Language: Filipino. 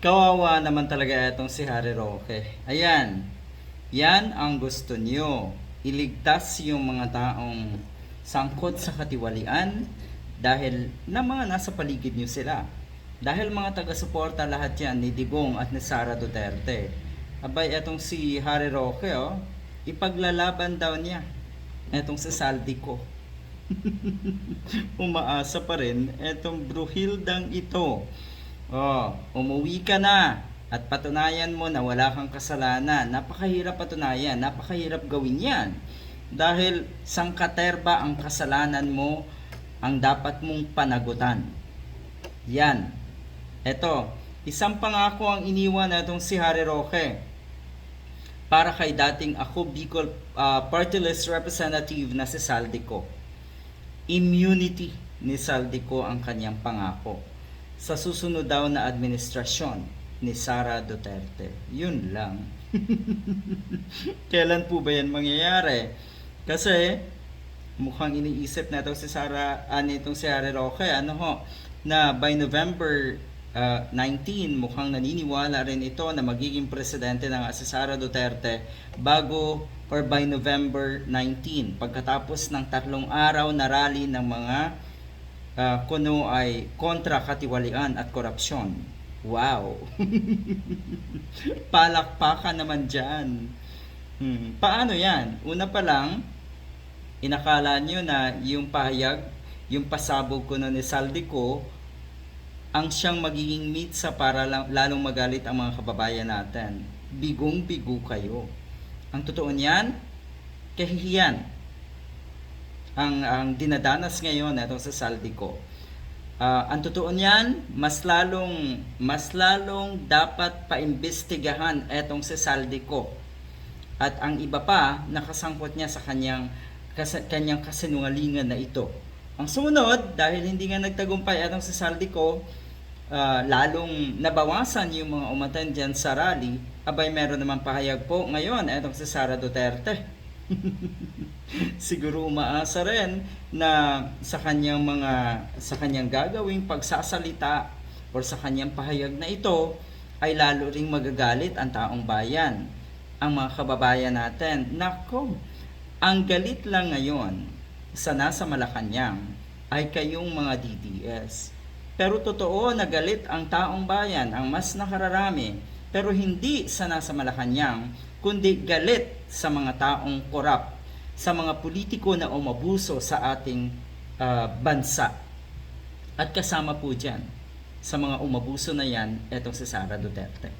Kawawa naman talaga itong si Harry Roque. Ayan. Yan ang gusto niyo. Iligtas yung mga taong sangkot sa katiwalian dahil na mga nasa paligid niyo sila. Dahil mga taga-suporta lahat yan ni Digong at ni Sara Duterte. Abay, etong si Harry Roque, oh, ipaglalaban daw niya. Etong si Saldi ko. Umaasa pa rin etong Bruhildang ito. Oh, umuwi ka na at patunayan mo na wala kang kasalanan. Napakahirap patunayan, napakahirap gawin yan. Dahil sangkaterba ang kasalanan mo ang dapat mong panagutan. Yan. Eto, isang pangako ang iniwan na itong si Harry Roque para kay dating ako Bicol uh, Party List Representative na si Saldico. Immunity ni Saldico ang kanyang pangako sa susunod daw na administrasyon ni Sara Duterte. Yun lang. Kailan po ba yan mangyayari? Kasi mukhang iniisip na itong si Sara, ano itong si Harry Roque, ano ho, na by November uh, 19, mukhang naniniwala rin ito na magiging presidente ng si Sara Duterte bago or by November 19, pagkatapos ng tatlong araw na rally ng mga uh, kuno ay kontra katiwalian at korupsyon. Wow! Palakpakan naman dyan. Hmm. Paano yan? Una pa lang, inakala nyo na yung pahayag, yung pasabog ko ni Saldico, ang siyang magiging mitsa para lang, lalong magalit ang mga kababayan natin. Bigong-bigo kayo. Ang totoo niyan, kahihiyan. Ang, ang dinadanas ngayon na sa Saldico. Uh, ang totoo niyan, mas lalong mas lalong dapat paimbestigahan etong si Saldico. At ang iba pa nakasangkot niya sa kanyang kas, kanyang kasinungalingan na ito. Ang sumunod, dahil hindi nga nagtagumpay etong si Saldico, uh, lalong nabawasan yung mga umatan dyan sa rally, abay meron naman pahayag po ngayon etong si Sara Duterte. siguro umaasa rin na sa kanyang mga sa kanyang gagawing pagsasalita o sa kanyang pahayag na ito ay lalo ring magagalit ang taong bayan ang mga kababayan natin. Nako ang galit lang ngayon sa nasa Malacanang ay kayong mga DDS pero totoo na galit ang taong bayan ang mas nakararami pero hindi sa nasa Malacanang kundi galit sa mga taong korap, sa mga politiko na umabuso sa ating uh, bansa. At kasama po dyan, sa mga umabuso na yan, etong si Sara Duterte.